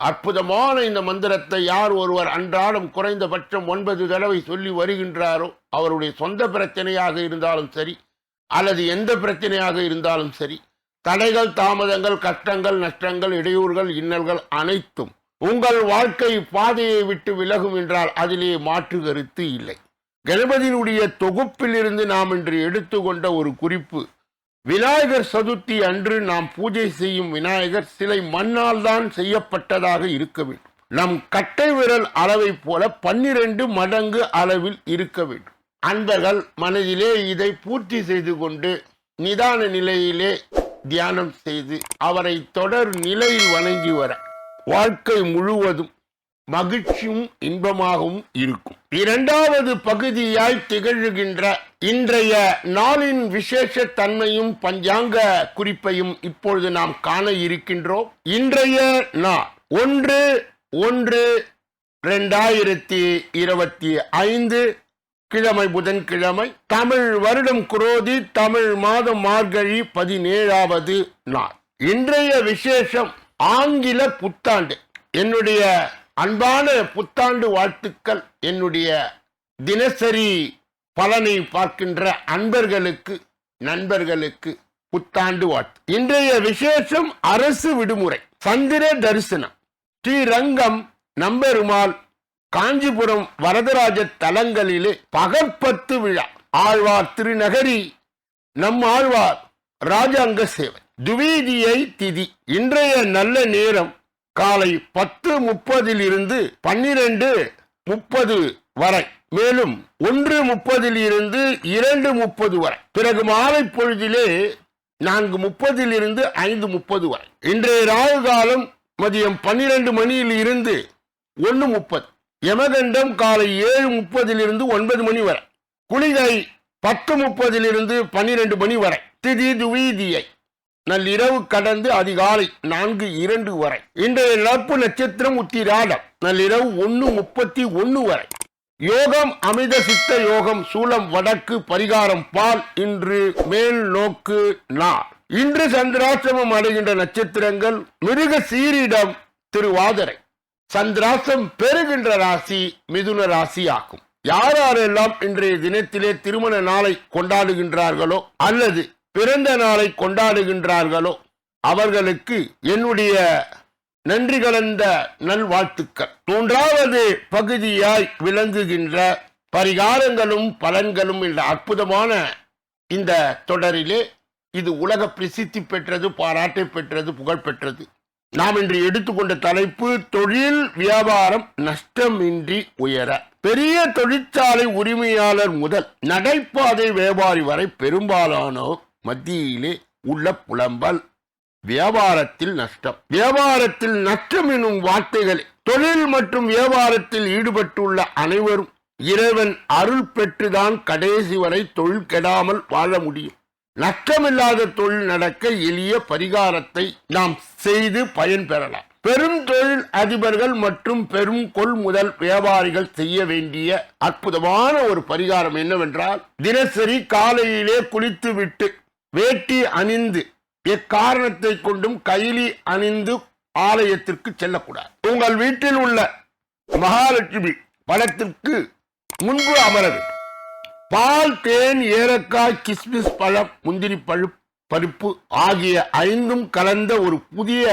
அற்புதமான இந்த மந்திரத்தை யார் ஒருவர் அன்றாடம் குறைந்தபட்சம் ஒன்பது தடவை சொல்லி வருகின்றாரோ அவருடைய சொந்த பிரச்சனையாக இருந்தாலும் சரி அல்லது எந்த பிரச்சனையாக இருந்தாலும் சரி தடைகள் தாமதங்கள் கஷ்டங்கள் நஷ்டங்கள் இடையூறுகள் இன்னல்கள் அனைத்தும் உங்கள் வாழ்க்கை பாதையை விட்டு விலகும் என்றால் அதிலே மாற்று கருத்து இல்லை. கணபதியினுடைய தொகுப்பிலிருந்து நாம் இன்று எடுத்துக்கொண்ட ஒரு குறிப்பு விநாயகர் சதுர்த்தி அன்று நாம் பூஜை செய்யும் விநாயகர் சிலை மண்ணால் தான் செய்யப்பட்டதாக இருக்க வேண்டும். நம் கட்டை விரல் அளவை போல பன்னிரண்டு மடங்கு அளவில் இருக்க வேண்டும். அன்பர்கள் மனதிலே இதை பூர்த்தி செய்து கொண்டு நிதான நிலையிலே தியானம் செய்து அவரை தொடர் நிலையில் வணங்கி வர வாழ்க்கை முழுவதும் மகிழ்ச்சியும் இன்பமாகவும் இருக்கும். இரண்டாவது பகுதியாய் திகழ்கின்ற இன்றைய நாளின் விசேஷ தன்மையும் பஞ்சாங்க குறிப்பையும் இப்பொழுது நாம் காண இருக்கின்றோம். இன்றைய நாள் ஒன்று ஒன்று ரெண்டாயிரத்தி இருபத்தி ஐந்து கிழமை புதன்கிழமை தமிழ் வருடம் குரோதி தமிழ் மாதம் மார்கழி பதினேழாவது நாள். இன்றைய விசேஷம் ஆங்கில புத்தாண்டு. என்னுடைய அன்பான புத்தாண்டு வாழ்த்துக்கள். என்னுடைய தினசரி பலனை பார்க்கின்ற அன்பர்களுக்கு நண்பர்களுக்கு புத்தாண்டு வாழ்த்து. இன்றைய விசேஷம் அரசு விடுமுறை. சந்திர தரிசனம். ஸ்ரீரங்கம் நம்பெருமாள் காஞ்சிபுரம் வரதராஜ தலங்களிலே பகற்பத்து விழா. ஆழ்வார் திருநகரி நம் ஆழ்வார் ராஜாங்க சேவை. துவீதியை திதி. இன்றைய நல்ல நேரம் காலை பத்து முப்பதில் இருந்து பன்னிரண்டு முப்பது வரை. மேலும் ஒன்று முப்பதில் இருந்து இரண்டு முப்பது வரை. பிறகு மாலை பொழுதிலே நான்கு முப்பதில் இருந்து ஐந்து முப்பது வரை. இன்றைய ராகு காலம் மதியம் பன்னிரண்டு மணியில் இருந்து ஒன்று முப்பது. யமகண்டம் காலை ஏழு முப்பதிலிருந்து ஒன்பது மணி வரை. குளிகை பத்து முப்பதிலிருந்து பன்னிரண்டு மணி வரை. திதி துவீதியை நள்ளிரவு கடந்து அதிகாலை நான்கு இரண்டு வரை. இன்றைய நட்பு நட்சத்திரம் உத்திராடம். நள்ளிரவு ஒன்று முப்பத்தி ஒன்று வரை. யோகம் அமித சித்த யோகம் சூலம் வடக்கு பரிகாரம் பால் இன்று மேல் நோக்கு நாள். இன்று சந்திராசிரமம் அடைகின்ற நட்சத்திரங்கள் மிருக சீரிடம் திருவாதிரை. சந்திராசம் பெறுகின்ற ராசி மிதுன ராசி ஆகும். யார் யாரெல்லாம் இன்றைய தினத்திலே திருமண நாளை கொண்டாடுகின்றார்களோ அல்லது பிறந்த நாளை கொண்டாடுகின்றார்களோ அவர்களுக்கு என்னுடைய நன்றி கலந்த நல்வாழ்த்துக்கள். மூன்றாவது பகுதியாய் விளங்குகின்ற பரிகாரங்களும் பலன்களும் என்ற அற்புதமான இந்த தொடரிலே இது உலக பிரசித்தி பெற்றது பாராட்டை பெற்றது புகழ் பெற்றது. நாம் இன்று எடுத்துக்கொண்ட தலைப்பு தொழில் வியாபாரம் நஷ்டமின்றி உயர. பெரிய தொழிற்சாலை உரிமையாளர் முதல் நடைபாதை வியாபாரி வரை பெரும்பாலானோர் மத்தியிலே உள்ள புலம்பல் வியாபாரத்தில் நஷ்டம். வியாபாரத்தில் நஷ்டம் எனும் வார்த்தைகள் தொழில் மற்றும் வியாபாரத்தில் ஈடுபட்டுள்ள அனைவரும் இறைவன் அருள் பெற்றுதான் கடைசி வரை தொழில் கெடாமல் வாழ முடியும். நஷ்டமில்லாத தொழில் நடக்க எளிய பரிகாரத்தை நாம் செய்து பயன் பெறலாம். பெரும் தொழில் அதிபர்கள் மற்றும் பெரும் கொள்முதல் வியாபாரிகள் செய்ய வேண்டிய அற்புதமான ஒரு பரிகாரம் என்னவென்றால் தினசரி காலையிலே குளித்துவிட்டு வேட்டி அணிந்து எக்காரணத்தை கொண்டும் கைலி அணிந்து ஆலயத்திற்கு செல்லக்கூடாது. உங்கள் வீட்டில் உள்ள மகாலட்சுமி படத்திற்கு முன்பு அமரது. பால் தேன் ஏலக்காய் கிஸ்மிஸ் பழம் முந்திரி பழு பருப்பு ஆகிய ஐந்தும் கலந்த ஒரு புதிய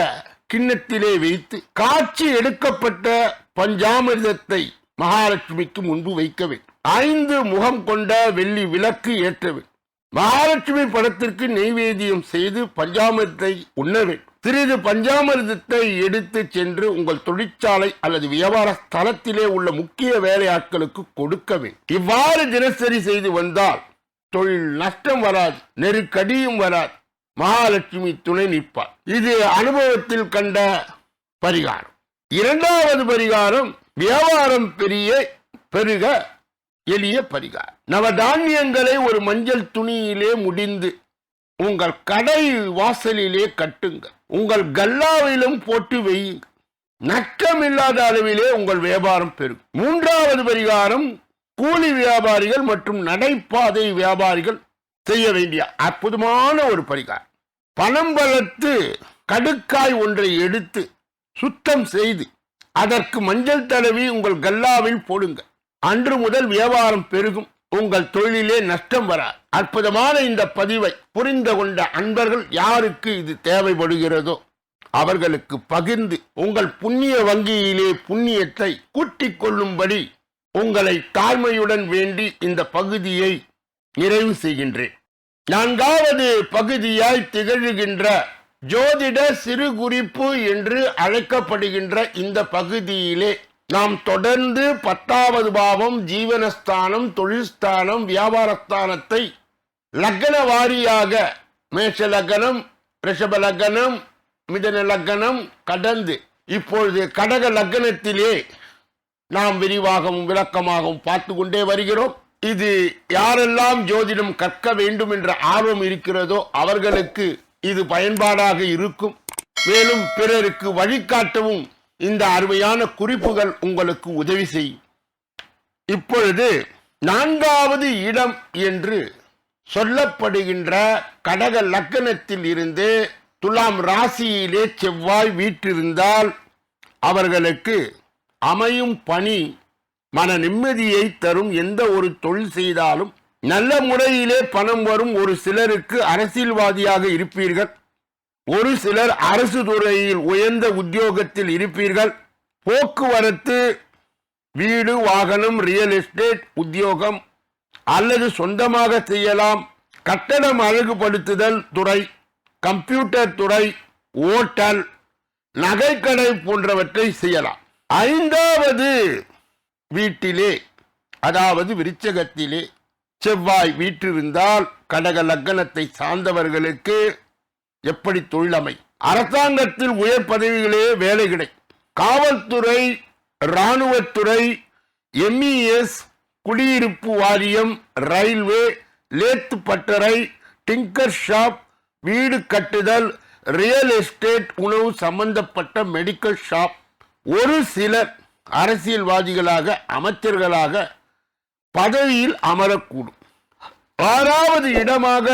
கிண்ணத்திலே வைத்து காட்சி எடுக்கப்பட்ட பஞ்சாமிர்தத்தை மகாலட்சுமிக்கு முன்பு வைக்க வேண்டும். ஐந்து முகம் கொண்ட வெள்ளி விளக்கு ஏற்ற வேண்டும். மகாலட்சுமி படத்திற்கு நெய்வேதியம் செய்து பஞ்சாமிர்தத்தை உண்ண வேண்டும். சிறிது பஞ்சாமிர்தத்தை எடுத்து சென்று உங்கள் தொழிற்சாலை அல்லது வியாபார ஸ்தலத்திலே உள்ள முக்கிய வேலையாட்களுக்கு கொடுக்க வேண்டும். இவ்வாறு தினசரி செய்து வந்தால் தொழில் நஷ்டம் வராது நெருக்கடியும் வராது. மகாலட்சுமி துணை நிற்பார் இது அனுபவத்தில் கண்ட பரிகாரம். இரண்டாவது பரிகாரம் வியாபாரம் பெரிய பெருக எளிய பரிகார் நவதானியங்களை ஒரு மஞ்சள் துணியிலே முடிந்து உங்கள் கடை வாசலிலே கட்டுங்க உங்கள் கல்லாவிலும் போட்டு வையுங்க இல்லாத அளவிலே உங்கள் வியாபாரம் பெருகும் மூன்றாவது பரிகாரம் கூலி வியாபாரிகள் மற்றும் நடைபாதை வியாபாரிகள் செய்ய வேண்டிய அற்புதமான ஒரு பரிகாரம். பணம் வளர்த்து கடுக்காய் ஒன்றை எடுத்து சுத்தம் செய்து அதற்கு மஞ்சள் தடவி உங்கள் கல்லாவில் போடுங்க அன்று முதல் வியாபாரம் பெருகும். உங்கள் தொழிலே நஷ்டம் வரா அற்புதமான இந்த பதிவை புரிந்து கொண்ட அன்பர்கள் யாருக்கு இது தேவைப்படுகிறதோ அவர்களுக்கு பகிர்ந்து உங்கள் புண்ணிய வங்கியிலே புண்ணியத்தை கூட்டிக் கொள்ளும்படி உங்களை தாழ்மையுடன் வேண்டி இந்த பகுதியை நிறைவு செய்கின்றேன். நான்காவது பகுதியாய் திகழ்கின்ற ஜோதிட சிறு குறிப்பு என்று அழைக்கப்படுகின்ற இந்த பகுதியிலே நாம் தொடர்ந்து பத்தாவது பாவம் ஜீவனஸ்தானம் தொழில்ஸ்தானம் வியாபாரஸ்தானத்தை லக்ன வாரியாக மேஷ லக்னம் ரிஷப லக்னம் மிதன லக்னம் கடந்து இப்பொழுது கடக லக்னத்திலே நாம் விரிவாகவும் விளக்கமாகவும் பார்த்து கொண்டே வருகிறோம். இது யாரெல்லாம் ஜோதிடம் கற்க வேண்டும் என்ற ஆர்வம் இருக்கிறதோ அவர்களுக்கு இது பயன்பாடாக இருக்கும். மேலும் பிறருக்கு வழிகாட்டவும் இந்த அருமையான குறிப்புகள் உங்களுக்கு உதவி செய்யும். இப்பொழுது நான்காவது இடம் என்று சொல்லப்படுகின்ற கடக லக்கணத்தில் இருந்து துலாம் ராசியிலே செவ்வாய் வீற்றிருந்தால் அவர்களுக்கு அமையும் பணி மன நிம்மதியை தரும். எந்த ஒரு தொழில் செய்தாலும் நல்ல முறையிலே பணம் வரும் ஒரு சிலருக்கு அரசியல்வாதியாக இருப்பீர்கள். ஒரு சிலர் அரசு துறையில் உயர்ந்த உத்தியோகத்தில் இருப்பீர்கள். போக்குவரத்து வீடு வாகனம் ரியல் எஸ்டேட் உத்தியோகம் அல்லது சொந்தமாக செய்யலாம். கட்டணம் அழகுபடுத்துதல் துறை கம்ப்யூட்டர் துறை ஓட்டல் நகைக்கடை போன்றவற்றை செய்யலாம். ஐந்தாவது வீட்டிலே அதாவது விருச்சகத்திலே செவ்வாய் வீற்றிருந்தால் கடக லக்கணத்தை சார்ந்தவர்களுக்கு எப்படி தொழிலமை? அரசாங்கத்தில் உயர் பதவிகளே வேலை கிடை. காவல்துறை இராணுவத்துறை எம்இஎஸ் குடியிருப்பு வாரியம் ரயில்வே லேத்து பட்டறை டிங்கர் ஷாப் வீடு கட்டுதல் ரியல் எஸ்டேட் உணவு சம்பந்தப்பட்ட மெடிக்கல் ஷாப். ஒரு சிலர் அரசியல்வாதிகளாக அமைச்சர்களாக பதவியில் அமரக்கூடும். ஆறாவது இடமாக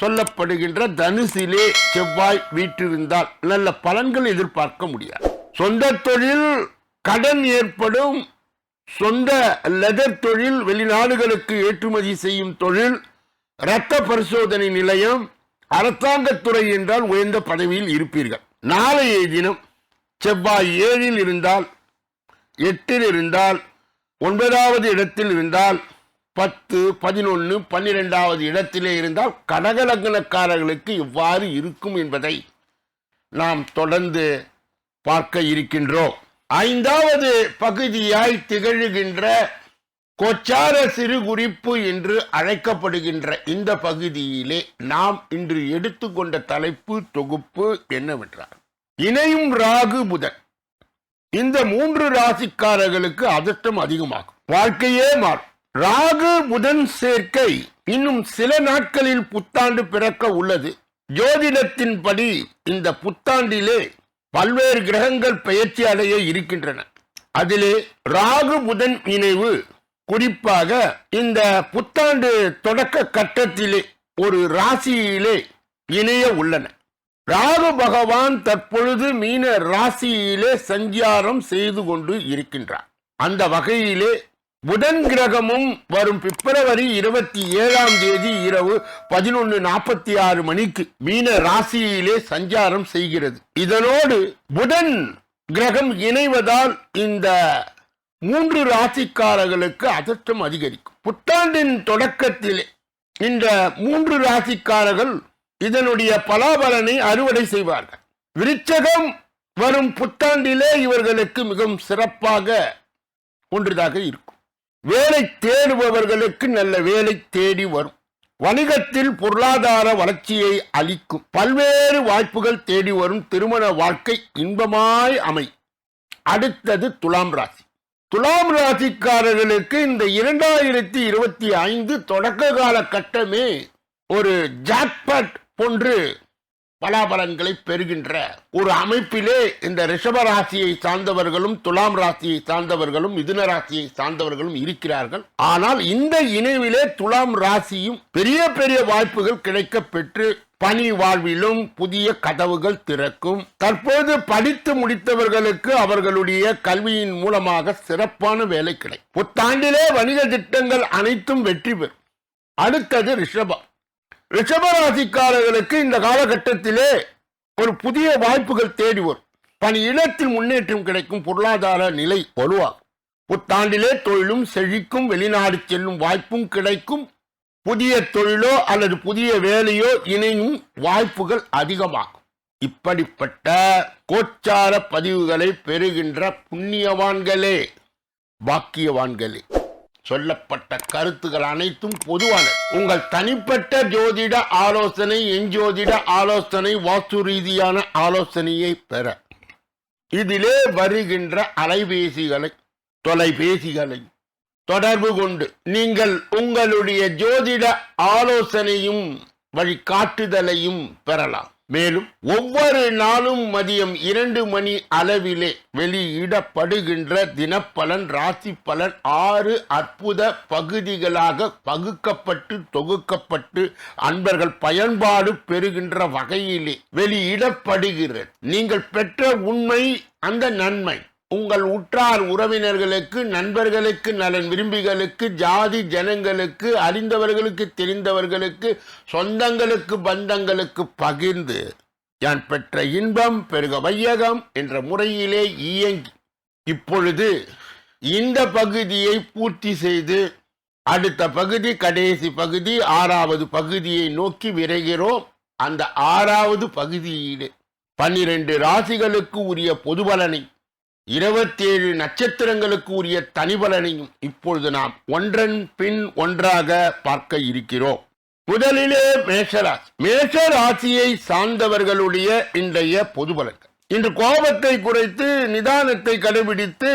சொல்லப்படுகின்ற தனுசிலே செவ்வாய் வீற்றிருந்தால் நல்ல பலன்கள் எதிர்பார்க்க முடியாது. சொந்த தொழில் கடன் ஏற்படும். சொந்த லெதர் தொழில் வெளிநாடுகளுக்கு ஏற்றுமதி செய்யும் தொழில். இரத்த பரிசோதனை நிலையம். அரசாங்கத்துறை என்றால் உயர்ந்த பதவியில் இருப்பீர்கள். நாளைய தினம் செவ்வாய் ஏழில் இருந்தால் எட்டில் இருந்தால் ஒன்பதாவது இடத்தில் இருந்தால் பத்து பதினொன்று பன்னிரெண்டாவது இடத்திலே இருந்தால் கடகலக்னக்காரர்களுக்கு இவ்வாறு இருக்கும் என்பதை நாம் தொடர்ந்து பார்க்க இருக்கின்றோம். ஐந்தாவது பகுதியாய் திகழ்கின்ற கோச்சார சிறு குறிப்பு என்று அழைக்கப்படுகின்ற இந்த பகுதியிலே நாம் இன்று எடுத்துக்கொண்ட தலைப்பு தொகுப்பு என்னவென்றால் இணையும் ராகு புதன். இந்த மூன்று ராசிக்காரர்களுக்கு அதிர்ஷ்டம் அதிகமாகும். வாழ்க்கையே மாறும். ராகு புதன் சேர்க்கை இன்னும் சில நாட்களில் புத்தாண்டு பிறக்க உள்ளது. ஜோதிடத்தின்படி இந்த புத்தாண்டிலே பல்வேறு கிரகங்கள் பயிற்சி அடைய இருக்கின்றன. அதிலே ராகு புதன் இணைவு. குறிப்பாக இந்த புத்தாண்டு தொடக்க கட்டத்திலே ஒரு ராசியிலே இணைய உள்ளன. ராகு பகவான் தற்பொழுது மீன ராசியிலே சஞ்சாரம் செய்து கொண்டு இருக்கின்றார். அந்த வகையிலே புதன் கிரகமும் வரும் பிப்ரவரி இருபத்தி ஏழாம் தேதி இரவு பதினொன்று நாற்பத்தி ஆறு மணிக்கு மீன ராசியிலே சஞ்சாரம் செய்கிறது. இதனோடு புதன் கிரகம் இணைவதால் இந்த மூன்று ராசிக்காரர்களுக்கு அதிர்ஷ்டம் அதிகரிக்கும். புத்தாண்டின் தொடக்கத்திலே இந்த மூன்று ராசிக்காரர்கள் இதனுடைய பலாபலனை அறுவடை செய்வார்கள். விருச்சகம் வரும் புத்தாண்டிலே இவர்களுக்கு மிகவும் சிறப்பாக ஒன்றுதாக இருக்கும். வேலை தேடுபவர்களுக்கு நல்ல வேலை தேடி வரும். வணிகத்தில் பொருளாதார வளர்ச்சியை அளிக்கும். பல்வேறு வாய்ப்புகள் தேடி வரும் திருமண வாழ்க்கை இன்பமாய் அமை அடுத்தது துலாம் ராசி. துலாம் ராசிக்காரர்களுக்கு இந்த இரண்டாயிரத்தி இருபத்தி ஐந்து தொடக்க கால கட்டமே ஒரு ஜாக்பட் போன்று பலாபலன்களை பெறுகின்ற ஒரு அமைப்பிலே இந்த ரிஷப ராசியை சார்ந்தவர்களும் துலாம் ராசியை சார்ந்தவர்களும் மிதுன ராசியை சார்ந்தவர்களும் இருக்கிறார்கள். ஆனால் இந்த இணைவிலே துலாம் ராசியும் பெரிய பெரிய வாய்ப்புகள் கிடைக்க பெற்று பணி வாழ்விலும் புதிய கதவுகள் திறக்கும். தற்போது படித்து முடித்தவர்களுக்கு அவர்களுடைய கல்வியின் மூலமாக சிறப்பான வேலை கிடைக்கும். புத்தாண்டிலே வணிக திட்டங்கள் அனைத்தும் வெற்றி பெறும். அடுத்தது ரிஷபம். ரிஷபராசிக்காரர்களுக்கு இந்த காலகட்டத்திலே ஒரு புதிய வாய்ப்புகள் தேடி வரும். பணியிடத்தில் முன்னேற்றம் கிடைக்கும் பொருளாதார நிலை வலுவாகும். புத்தாண்டிலே தொழிலும் செழிக்கும் வெளிநாடு செல்லும் வாய்ப்பும் கிடைக்கும். புதிய தொழிலோ அல்லது புதிய வேலையோ இணையும் வாய்ப்புகள் அதிகமாகும். இப்படிப்பட்ட கோச்சார பதிவுகளை பெறுகின்ற புண்ணியவான்களே பாக்கியவான்களே. சொல்லப்பட்ட கருத்துகள் அனைத்தும் பொதுவானது. உங்கள் தனிப்பட்ட ஜோதிட ஆலோசனை எஞ்சோதிட ஆலோசனை வாஸ்து ரீதியான ஆலோசனையை பெற. இதிலே வருகின்ற அலைபேசிகளை தொலைபேசிகளை தொடர்பு கொண்டு நீங்கள் உங்களுடைய ஜோதிட ஆலோசனையும் வழிகாட்டுதலையும் பெறலாம். மேலும் ஒவ்வொரு நாளும் மதியம் இரண்டு மணி அளவிலே வெளியிடப்படுகின்ற தினப்பலன் ராசி பலன் ஆறு அற்புத பகுதிகளாக பகுக்கப்பட்டு தொகுக்கப்பட்டு அன்பர்கள் பயன்பாடு பெறுகின்ற வகையிலே வெளியிடப்படுகிறது. நீங்கள் பெற்ற உண்மை அந்த நன்மை. உங்கள் உற்றார் உறவினர்களுக்கு நண்பர்களுக்கு நலன் விரும்பிகளுக்கு ஜாதி ஜனங்களுக்கு அறிந்தவர்களுக்கு தெரிந்தவர்களுக்கு சொந்தங்களுக்கு பந்தங்களுக்கு பகிர்ந்து யான் பெற்ற இன்பம் பெருக வையகம் என்ற முறையிலே இயங்கி இப்பொழுது இந்த பகுதியை பூர்த்தி செய்து அடுத்த பகுதி கடைசி பகுதி ஆறாவது பகுதியை நோக்கி விரைகிறோம். அந்த ஆறாவது பகுதியிலே பன்னிரண்டு ராசிகளுக்கு உரிய பொது பலனை இருபத்தேழு நட்சத்திரங்களுக்கு உரிய தனிபலனையும் இப்பொழுது நாம் ஒன்றன் பின் ஒன்றாக பார்க்க இருக்கிறோம். முதலிலே மேஷராசி. மேஷராசியை சார்ந்தவர்களுடைய இன்றைய பொது பலன்கள் இன்று கோபத்தை குறைத்து நிதானத்தை கடைபிடித்து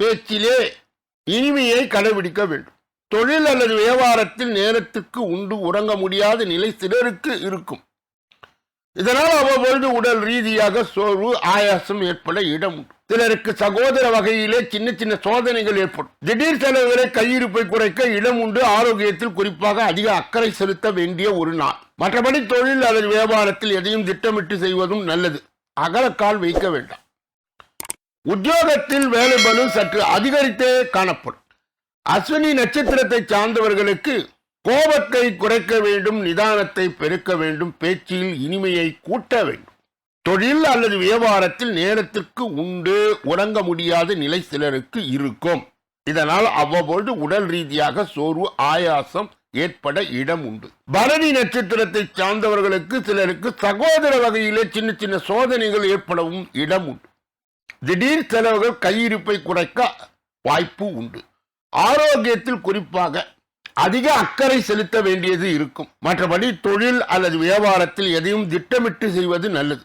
பேச்சிலே இனிமையை கடைபிடிக்க வேண்டும். தொழில் அல்லது வியாபாரத்தில் நேரத்துக்கு உண்டு உறங்க முடியாத நிலை சிலருக்கு இருக்கும். இதனால் அவ்வப்பொழுது உடல் ரீதியாக சோர்வு ஆயாசம் ஏற்பட இடம் உண்டு. சிலருக்கு சகோதர வகையிலே சின்ன சின்ன சோதனைகள் ஏற்படும். திடீர் செலவுகளை கையிருப்பை குறைக்க இடம் உண்டு. ஆரோக்கியத்தில் குறிப்பாக அதிக அக்கறை செலுத்த வேண்டிய ஒரு நாள். மற்றபடி தொழில் அல்லது வியாபாரத்தில் எதையும் திட்டமிட்டு செய்வதும் நல்லது. அகலக்கால் வைக்க வேண்டாம். உத்தியோகத்தில் வேலை பலு சற்று அதிகரித்தே காணப்படும். அஸ்வினி நட்சத்திரத்தை சார்ந்தவர்களுக்கு கோபத்தை குறைக்க வேண்டும் நிதானத்தை பெருக்க வேண்டும் பேச்சில் இனிமையை கூட்ட வேண்டும். தொழில் அல்லது வியாபாரத்தில் நேரத்திற்கு உண்டு உறங்க முடியாத நிலை சிலருக்கு இருக்கும். இதனால் அவ்வப்பொழுது உடல் ரீதியாக சோர்வு ஆயாசம் ஏற்பட இடம் உண்டு. பரணி நட்சத்திரத்தை சார்ந்தவர்களுக்கு சிலருக்கு சகோதர வகையிலே சின்ன சின்ன சோதனைகள் ஏற்படவும் இடம் உண்டு. திடீர் செலவுகள் கையிருப்பை குறைக்க வாய்ப்பு உண்டு. ஆரோக்கியத்தில் குறிப்பாக அதிக அக்கறை செலுத்த வேண்டியது இருக்கும். மற்றபடி தொழில் அல்லது வியாபாரத்தில் எதையும் திட்டமிட்டு செய்வது நல்லது.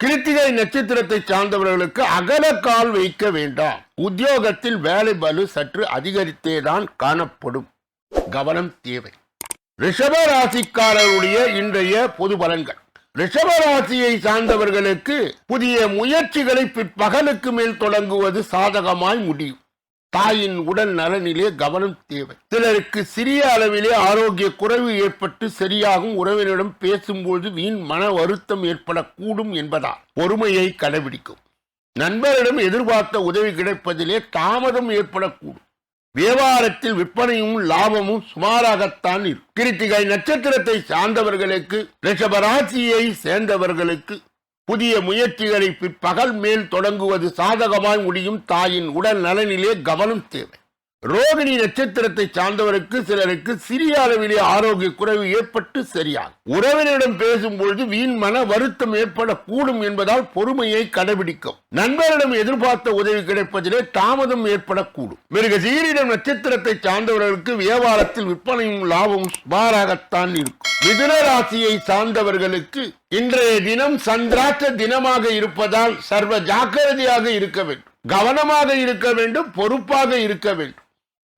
கிருத்திகை நட்சத்திரத்தை சார்ந்தவர்களுக்கு அகல கால் வைக்க வேண்டாம். உத்தியோகத்தில் வேலை பலு சற்று அதிகரித்தே தான் காணப்படும். கவனம் தேவை. ரிஷப ராசிக்காரருடைய இன்றைய பொது பலன்கள். ரிஷப ராசியை சார்ந்தவர்களுக்கு புதிய முயற்சிகளை பிற்பகலுக்கு மேல் தொடங்குவது சாதகமாய் முடியும். தாயின் உடல் நலனிலே கவனம் தேவை. சிலருக்கு சிறிய அளவிலே ஆரோக்கிய குறைவு ஏற்பட்டு சரியாகும் உறவினரிடம் பேசும்போது வீண் மன வருத்தம் ஏற்படக்கூடும் என்பதால் பொறுமையை கடைபிடிக்கும். நண்பரிடம் எதிர்பார்த்த உதவி கிடைப்பதிலே தாமதம் ஏற்படக்கூடும். வியாபாரத்தில் விற்பனையும் லாபமும் சுமாராகத்தான் இருக்கும். கிருத்திகை நட்சத்திரத்தை சார்ந்தவர்களுக்கு ரிஷபராசியை சேர்ந்தவர்களுக்கு புதிய முயற்சிகளை பிற்பகல் மேல் தொடங்குவது சாதகமாய் முடியும் தாயின் உடல் நலனிலே கவனம் தேவை. ரோகிணி நட்சத்திரத்தை சார்ந்தவருக்கு சிலருக்கு சிறிய அளவிலே ஆரோக்கிய குறைவு ஏற்பட்டு சரியாகும் உறவினரிடம் பேசும்பொழுது வீண் மன வருத்தம் ஏற்படக்கூடும் என்பதால் பொறுமையை கடைபிடிக்கும். நண்பரிடம் எதிர்பார்த்த உதவி கிடைப்பதிலே தாமதம் ஏற்படக்கூடும். மிருக சீரிடம் நட்சத்திரத்தை சார்ந்தவர்களுக்கு வியாபாரத்தில் விற்பனையும் லாபமும் சுமாராகத்தான் இருக்கும். மிதுன ராசியை சார்ந்தவர்களுக்கு இன்றைய தினம் சந்திராஷ்ட தினமாக இருப்பதால் சர்வ ஜாக்கிரதையாக இருக்க வேண்டும். கவனமாக இருக்க வேண்டும் பொறுப்பாக இருக்க வேண்டும்.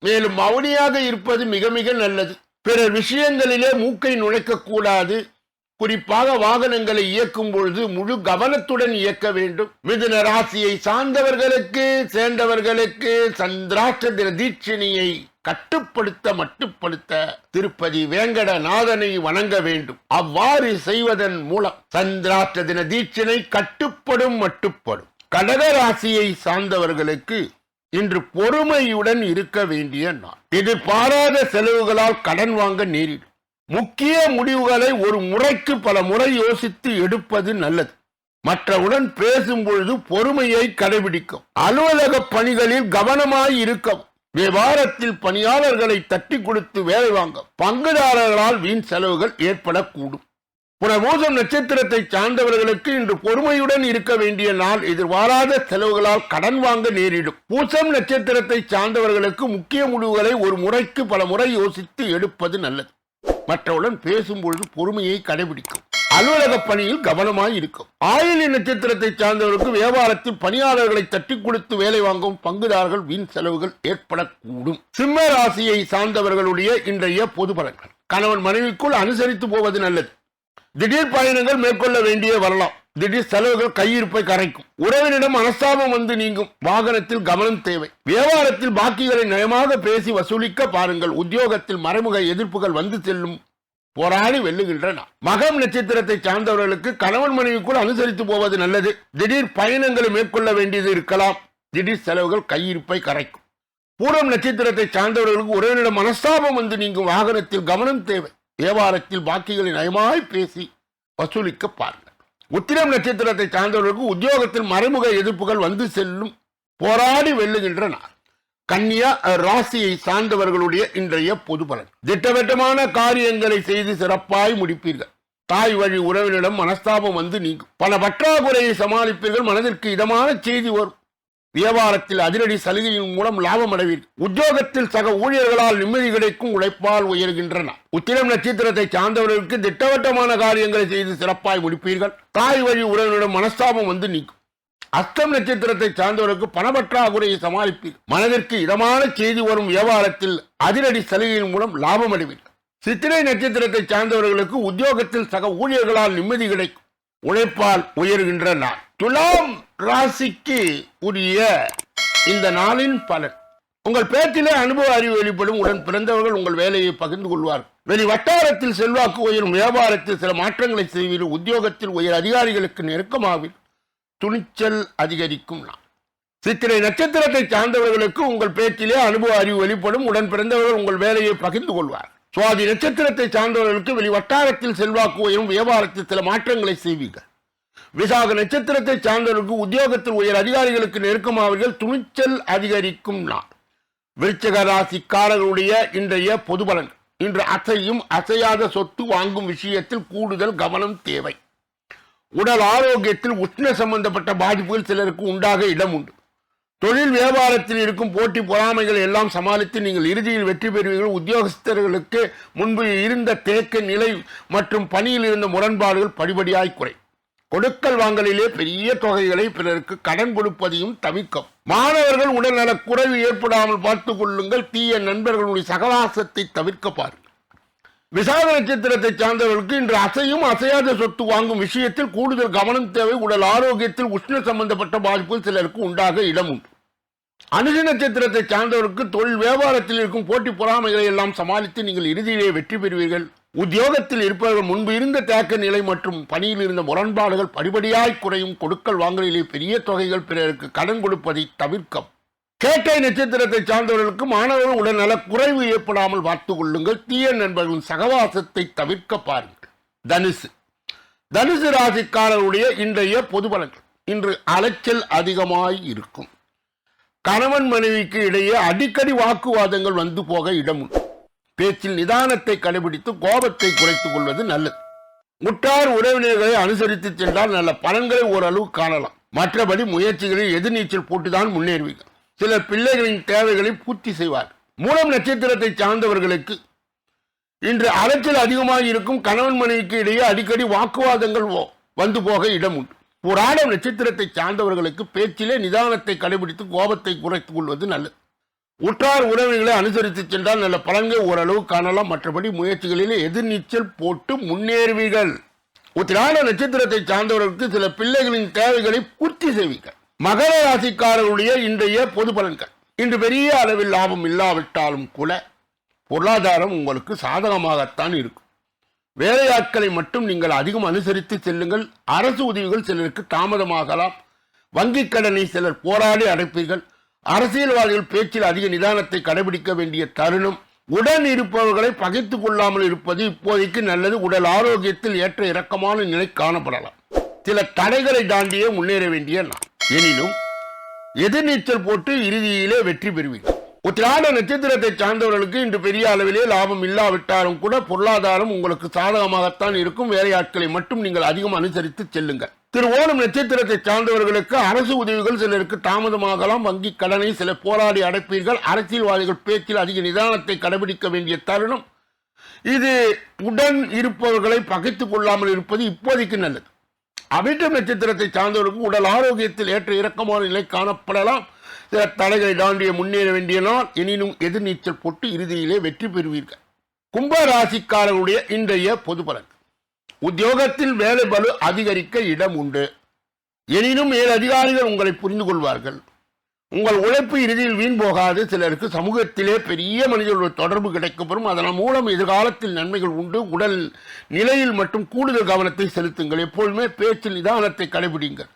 மேலும் மௌனியாக இருப்பது மிக மிக நல்லது. பிறர் விஷயங்களிலே மூக்கை நுழைக்கக்கூடாது. குறிப்பாக வாகனங்களை இயக்கும் பொழுது முழு கவனத்துடன் இயக்க வேண்டும். மிதுன ராசியை சார்ந்தவர்களுக்கு சேர்ந்தவர்களுக்கு சந்திராஷ்டிர தீட்சிணியை கட்டுப்படுத்த மட்டுப்படுத்த திருப்பதி வேங்கடநாதனை வணங்க வேண்டும். அவ்வாறு செய்வதன் மூலம் சந்திராஷ்ட தின தீட்சணை கட்டுப்படும் மட்டுப்படும். கடக ராசியை சார்ந்தவர்களுக்கு இன்று பொறுமையுடன் இருக்க வேண்டிய நாள். இது பாராத செலவுகளால் கடன் வாங்க நேரிடும். முக்கிய முடிவுகளை ஒரு முறைக்கு பல முறை யோசித்து எடுப்பது நல்லது. மற்றவுடன் பேசும் பொழுது பொறுமையை கடைபிடிக்கும். அலுவலக பணிகளில் கவனமாய் இருக்கும் வியாபாரத்தில் பணியாளர்களை தட்டி கொடுத்து வேலை வாங்க பங்குதாரர்களால் வீண் செலவுகள் ஏற்படக்கூடும். புனர்பூசம் நட்சத்திரத்தை சார்ந்தவர்களுக்கு இன்று பொறுமையுடன் இருக்க வேண்டிய நாள் எதிர்பாராத செலவுகளால் கடன் வாங்க நேரிடும். பூசம் நட்சத்திரத்தை சார்ந்தவர்களுக்கு முக்கிய முடிவுகளை ஒரு முறைக்கு பல முறை யோசித்து எடுப்பது நல்லது. மற்றவுடன் பேசும்பொழுது பொறுமையை கடைபிடிக்கும். அலுவலக பணியில் கவனமாய் இருக்கும். ஆயிலி நட்சத்திரத்தை சார்ந்தவருக்கு வியாபாரத்தில் பணியாளர்களை தட்டி கொடுத்து வேலை வாங்கும் பங்குதாரர்கள் வீண் செலவுகள் ஏற்படக்கூடும். சிம்ம ராசியை சார்ந்தவர்களுடைய இன்றைய பொது பலன்கள். கணவன் மனைவிக்குள் அனுசரித்து போவது நல்லது. திடீர் பயணங்கள் மேற்கொள்ள வேண்டிய வரலாம். திடீர் செலவுகள் கையிருப்பை கரைக்கும். உறவினிடம் மனஸ்தாபம் வந்து நீங்கும். வாகனத்தில் கவனம் தேவை. வியாபாரத்தில் பாக்கிகளை நயமாக பேசி வசூலிக்க பாருங்கள். உத்தியோகத்தில் மறைமுக எதிர்ப்புகள் வந்து செல்லும். போராடி வெல்லுகின்றன. மகம் நட்சத்திரத்தை சார்ந்தவர்களுக்கு கணவன் மனைவிக்குள் அனுசரித்து போவது நல்லது. திடீர் பயணங்களை மேற்கொள்ள வேண்டியது இருக்கலாம். திடீர் செலவுகள் கையிருப்பை கரைக்கும். பூரம் நட்சத்திரத்தை சார்ந்தவர்களுக்கு உறவினிடம் மனஸ்தாபம் வந்து நீங்கும். வாகனத்தில் கவனம் தேவை. வியாபாரத்தில் பாக்கிகளை நயமாய் பேசி வசூலிக்க பாருங்கள். உத்திரம் நட்சத்திரத்தை சார்ந்தவர்களுக்கு உத்தியோகத்தில் மறைமுக எதிர்ப்புகள் வந்து செல்லும் போராடி வெல்லுகின்ற நாள் கன்னியா ராசியை சார்ந்தவர்களுடைய இன்றைய பொது பலன். திட்டவட்டமான காரியங்களை செய்து சிறப்பாய் முடிப்பீர்கள். தாய் வழி உறவினிடம் மனஸ்தாபம் வந்து நீங்கும். பல பற்றாக்குறையை சமாளிப்பீர்கள். மனதிற்கு இதமான செய்தி வரும். வியாபாரத்தில் அதிரடி சலுகையின் மூலம் லாபம் அடைவீர்கள் உத்தியோகத்தில் சக ஊழியர்களால் நிம்மதி கிடைக்கும் உழைப்பால் உயர்கின்றன. உத்திரம் நட்சத்திரத்தை சார்ந்தவர்களுக்கு திட்டவட்டமான காரியங்களை செய்து சிறப்பாய் முடிப்பீர்கள். தாய் வழி உறவினரிடம் மனஸ்தாபம் வந்து நீக்கும். அஸ்தம் நட்சத்திரத்தை சார்ந்தவருக்கு பணப்பற்றாக்குறையை சமாளிப்பீர். மனதிற்கு இதமான செய்தி வரும் வியாபாரத்தில் அதிரடி சலுகையின் மூலம் லாபம் அடைவீர்கள். சித்திரை நட்சத்திரத்தை சார்ந்தவர்களுக்கு உத்தியோகத்தில் சக ஊழியர்களால் நிம்மதி கிடைக்கும். உழைப்பால் உயர்கின்ற நாள். துலாம் ராசிக்கு உரிய இந்த நாளின் பலன். உங்கள் பேச்சிலே அனுபவ அறிவு வெளிப்படும். உடன் பிறந்தவர்கள் உங்கள் வேலையை பகிர்ந்து கொள்வார்கள் வெளி வட்டாரத்தில் செல்வாக்கு உயரும் வியாபாரத்தில் சில மாற்றங்களை செய்வீர்கள். உத்தியோகத்தில் உயர் அதிகாரிகளுக்கு நெருக்கமாவில் துணிச்சல் அதிகரிக்கும் நான் சித்திரை நட்சத்திரத்தை சார்ந்தவர்களுக்கு உங்கள் பேச்சிலே அனுபவ அறிவு வெளிப்படும். உடன் பிறந்தவர்கள் உங்கள் வேலையை பகிர்ந்து கொள்வார். சுவாதி நட்சத்திரத்தை சார்ந்தவர்களுக்கு வெளி வட்டாரத்தில் செல்வாக்கு உயரும் வியாபாரத்தில் சில மாற்றங்களை செய்வீர்கள். விசாக நட்சத்திரத்தை சார்ந்தவர்களுக்கு உத்தியோகத்தில் உயர் அதிகாரிகளுக்கு நெருக்கமாவீர்கள் துணிச்சல் அதிகரிக்கும் நாள். விருச்சக ராசிக்காரர்களுடைய இன்றைய பொது பலன் இன்று அசையும் அசையாத சொத்து வாங்கும் விஷயத்தில் கூடுதல் கவனம் தேவை. உடல் ஆரோக்கியத்தில் உஷ்ண சம்பந்தப்பட்ட பாதிப்புகள் சிலருக்கு உண்டாக இடம் உண்டு. தொழில் வியாபாரத்தில் இருக்கும் போட்டி பொறாமைகள் எல்லாம் சமாளித்து நீங்கள் இறுதியில் வெற்றி பெறுவீர்கள். உத்தியோகஸ்தர்களுக்கு முன்பு இருந்த தேக்க நிலை மற்றும் பணியில் இருந்த முரண்பாடுகள் படிபடியாய் குறை கொடுக்கல் வாங்கலிலே பெரிய தொகைகளை பிறருக்கு கடன் கொடுப்பதையும் தவிர்க்கும். மாணவர்கள் உடல்நலக் குறைவு ஏற்படாமல் பார்த்துக் கொள்ளுங்கள். தீய நண்பர்களுடைய சகவாசத்தை தவிர்க்க பாருங்கள். விசாக நட்சத்திரத்தை சார்ந்தவர்களுக்கு இன்று அசையும் அசையாத சொத்து வாங்கும் விஷயத்தில் கூடுதல் கவனம் தேவை. உடல் ஆரோக்கியத்தில் உஷ்ண சம்பந்தப்பட்ட பாதிப்பு சிலருக்கு உண்டாக இடம் உண்டு. அனுச நட்சத்திரத்தை சார்ந்தவருக்கு தொழில் வியாபாரத்தில் இருக்கும் போட்டி பொறாமைகளை எல்லாம் சமாளித்து நீங்கள் இறுதியிலே வெற்றி பெறுவீர்கள். உத்தியோகத்தில் இருப்பவர்கள் முன்பு இருந்த தேக்க நிலை மற்றும் பணியில் இருந்த முரண்பாடுகள் படிபடியாய் குறையும். கொடுக்கல் வாங்கலிலே பெரிய தொகைகள் பிறருக்கு கடன் கொடுப்பதை தவிர்க்கும் கேட்டை நட்சத்திரத்தை சார்ந்தவர்களுக்கு மாணவர்கள் உடல்நல குறைவு ஏற்படாமல் பார்த்து கொள்ளுங்கள். தீய நண்பர்களின் சகவாசத்தை தவிர்க்க பாருங்கள். தனுசு. தனுசு ராசிக்காரருடைய இன்றைய பொது பலன்கள். இன்று அலைச்சல் அதிகமாய் இருக்கும். கணவன் மனைவிக்கு இடையே அடிக்கடி வாக்குவாதங்கள் வந்து போக இடம் பேச்சில் நிதானத்தை கடைபிடித்து கோபத்தை குறைத்துக் கொள்வது நல்லது. முட்டார் உறவினர்களை அனுசரித்து சென்றால் நல்ல பலன்களை ஓரளவு காணலாம். மற்றபடி முயற்சிகளில் எதிர்நீச்சல் போட்டுதான் முன்னேறுவீர்கள். சில பிள்ளைகளின் தேவைகளை பூர்த்தி செய்வார். மூலம் நட்சத்திரத்தை சார்ந்தவர்களுக்கு இன்று அலைச்சல் அதிகமாக இருக்கும் கணவன் மனைவிக்கு இடையே அடிக்கடி வாக்குவாதங்கள் ஓ- வந்து போக இடம் உண்டு. புராணம் நட்சத்திரத்தை சார்ந்தவர்களுக்கு பேச்சிலே நிதானத்தை கடைபிடித்து கோபத்தை குறைத்துக் கொள்வது நல்லது. உற்றார் உறவினர்களை அனுசரித்து சென்றால் நல்ல பலன்கள் ஓரளவு காணலாம். மற்றபடி முயற்சிகளிலே எதிர்நீச்சல் போட்டு முன்னேறுவீர்கள். உத்திராட நட்சத்திரத்தை சார்ந்தவர்களுக்கு சில பிள்ளைகளின் தேவைகளை பூர்த்தி செய்வீர்கள். மகர ராசிக்காரர்களுடைய இன்றைய பொது பலன்கள். இன்று பெரிய அளவில் லாபம் இல்லாவிட்டாலும் கூட பொருளாதாரம் உங்களுக்கு சாதகமாகத்தான் இருக்கும். வேலையாட்களை மட்டும் நீங்கள் அதிகம் அனுசரித்து செல்லுங்கள். அரசு உதவிகள் சிலருக்கு தாமதமாகலாம். வங்கிக் கடனை சிலர் போராடி அடைப்பீர்கள். அரசியல்வாதிகள் பேச்சில் அதிக நிதானத்தை கடைபிடிக்க வேண்டிய தருணம். உடன் இருப்பவர்களை பகைத்துக் கொள்ளாமல் இருப்பது இப்போதைக்கு நல்லது. உடல் ஆரோக்கியத்தில் ஏற்ற இறக்கமான நிலை காணப்படலாம். சில தடைகளை தாண்டியே முன்னேற வேண்டிய நான் எனினும் எதிர்நீச்சல் போட்டு இறுதியிலே வெற்றி பெறுவீர்கள் உத்திராட நட்சத்திரத்தை சார்ந்தவர்களுக்கு இன்று பெரிய அளவிலே லாபம் இல்லாவிட்டாலும் கூட பொருளாதாரம் உங்களுக்கு சாதகமாகத்தான் இருக்கும். வேலையாட்களை மட்டும் நீங்கள் அதிகம் அனுசரித்து செல்லுங்கள். திரு ஓணம் நட்சத்திரத்தை சார்ந்தவர்களுக்கு அரசு உதவிகள் சிலருக்கு தாமதமாகலாம். வங்கி கடனை சில போராடி அடைப்பீர்கள். அரசியல்வாதிகள் பேச்சில் அதிக நிதானத்தை கடைபிடிக்க வேண்டிய தருணம். இது உடன் இருப்பவர்களை பகைத்துக் கொள்ளாமல் இருப்பது இப்போதைக்கு நல்லது. அவிட்டம் நட்சத்திரத்தை சார்ந்தவருக்கு உடல் ஆரோக்கியத்தில் ஏற்ற இறக்கமான நிலை காணப்படலாம். சில தடைகளை தாண்டிய முன்னேற வேண்டிய நாள். எனினும் எதிர்நீச்சல் போட்டு இறுதியிலே வெற்றி பெறுவீர்கள். கும்ப ராசிக்காரர்களுடைய இன்றைய பொது பலன். உத்தியோகத்தில் வேலை பலு அதிகரிக்க இடம் உண்டு. எனினும் மேல் அதிகாரிகள் உங்களை புரிந்து கொள்வார்கள். உங்கள் உழைப்பு இறுதியில் வீண் போகாது. சிலருக்கு சமூகத்திலே பெரிய மனிதர்களுடைய தொடர்பு கிடைக்கப்பெறும் அதன் மூலம் எதிர்காலத்தில் நன்மைகள் உண்டு. உடல் நிலையில் மட்டும் கூடுதல் கவனத்தை செலுத்துங்கள். எப்பொழுதுமே பேச்சில் நிதானத்தை கடைபிடிங்கள்.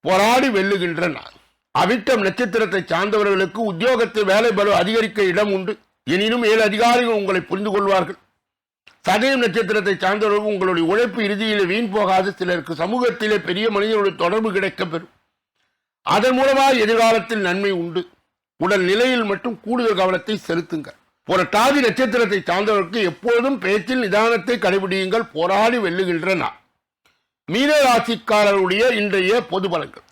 போராடி வெல்லுகின்ற நாள். அவிட்டம் நட்சத்திரத்தை சார்ந்தவர்களுக்கு உத்தியோகத்தை வேலை பலு அதிகரிக்க இடம் உண்டு. எனினும் ஏழு அதிகாரிகள் உங்களை புரிந்து கொள்வார்கள். சதயம் நட்சத்திரத்தை சார்ந்தவர்கள் உங்களுடைய உழைப்பு இறுதியில் வீண் போகாது. சிலருக்கு சமூகத்திலே பெரிய மனிதர்களுடைய தொடர்பு கிடைக்கப் பெறும். அதன் மூலமாக எதிர்காலத்தில் நன்மை உண்டு. உடல் நிலையில் மட்டும் கூடுதல் கவனத்தை செலுத்துங்கள். தாதி நட்சத்திரத்தை சார்ந்தவருக்கு எப்பொழுதும் பேச்சில் நிதானத்தை கடைபிடியுங்கள். போராடி வெல்லுகின்ற நான் மீன ராசிக்காரருடைய இன்றைய பொது பலன்கள்.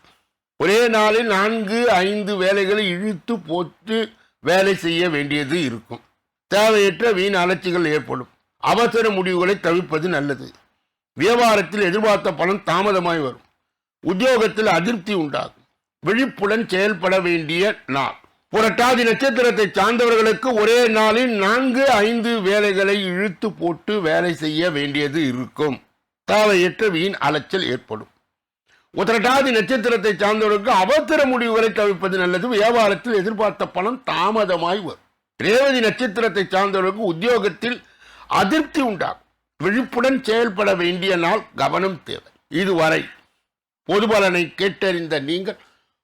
ஒரே நாளில் நான்கு ஐந்து வேலைகளை இழுத்து போட்டு வேலை செய்ய வேண்டியது இருக்கும். தேவையற்ற வீண் அலட்சிகள் ஏற்படும். அவசர முடிவுகளை தவிர்ப்பது நல்லது. வியாபாரத்தில் எதிர்பார்த்த பலன் தாமதமாய் வரும். உத்தியோகத்தில் அதிருப்தி உண்டாகும். விழிப்புடன் செயல்பட வேண்டிய நாள். புரட்டாதி நட்சத்திரத்தை சார்ந்தவர்களுக்கு ஒரே நாளில் நான்கு ஐந்து வேலைகளை இழுத்து போட்டு வேலை செய்ய வேண்டியது இருக்கும். தேவையற்ற வீண் அலைச்சல் ஏற்படும். உத்திரட்டாதி நட்சத்திரத்தை சார்ந்தவர்களுக்கு அவசர முடிவுகளை தவிர்ப்பது நல்லது. வியாபாரத்தில் எதிர்பார்த்த பணம் தாமதமாய் வரும். ரேவதி நட்சத்திரத்தை சார்ந்தவர்களுக்கு உத்தியோகத்தில் அதிருப்தி உண்டாகும். விழிப்புடன் செயல்பட வேண்டிய நாள் கவனம் தேவை. இதுவரை பொது பலனை கேட்டறிந்த நீங்கள்